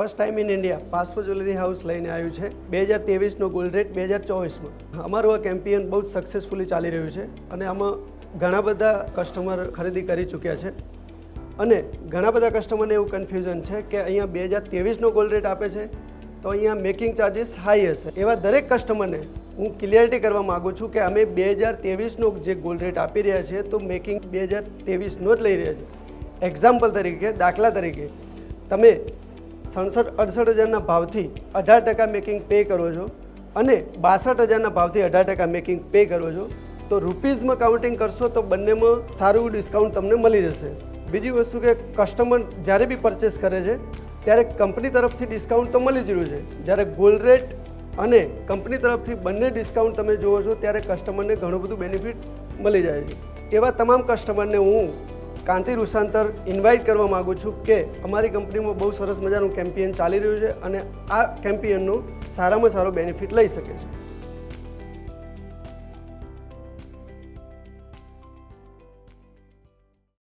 First time in India પાસપો jewellery house લઈને આવ્યું છે. બે હજાર તેવીસનો ગોલ્ડ રેટ બે હજાર ચોવીસમાં. અમારું આ કેમ્પિયન બહુ જ સક્સેસફુલી ચાલી રહ્યું છે અને આમાં ઘણા બધા કસ્ટમર ખરીદી કરી ચૂક્યા છે. અને ઘણા બધા કસ્ટમરને એવું કન્ફ્યુઝન છે કે અહીંયા બે હજાર તેવીસનો ગોલ્ડ રેટ આપે છે તો અહીંયા મેકિંગ ચાર્જિસ હાઈ હશે. એવા દરેક કસ્ટમરને હું ક્લિયરિટી કરવા માગું છું કે અમે બે હજાર ત્રેવીસનો જે ગોલ્ડ રેટ આપી રહ્યા છીએ તો મેકિંગ બે હજાર તેવીસનો જ લઈ રહ્યા છીએ. એક્ઝામ્પલ તરીકે, દાખલા તરીકે, તમે સડસઠ અડસઠ હજારના ભાવથી અઢાર ટકા મેકિંગ પે કરો છો અને બાસઠ હજારના ભાવથી અઢાર ટકા મેકિંગ પે કરો છો, તો રૂપીઝમાં કાઉન્ટિંગ કરશો તો બંનેમાં સારું ડિસ્કાઉન્ટ તમને મળી જશે. બીજી વસ્તુ કે કસ્ટમર જ્યારે બી પરચેસ કરે છે, ત્યારે કંપની તરફથી ડિસ્કાઉન્ટ તો મળી જ રહ્યું છે. જ્યારે ગોલ્ડ રેટ અને કંપની તરફથી બંને ડિસ્કાઉન્ટ તમે જુઓ છો, ત્યારે કસ્ટમરને ઘણું બધું બેનિફિટ મળી જાય છે. એવા તમામ કસ્ટમરને હું કાંતિ રૂસાંતર ઇન્વાઇટ કરવા માગું છું કે અમારી કંપનીમાં બહુ સરસ મજાનું કેમ્પિયન ચાલી રહ્યું છે અને આ કેમ્પિયનનો સારામાં સારો બેનિફિટ લઈ શકે છે.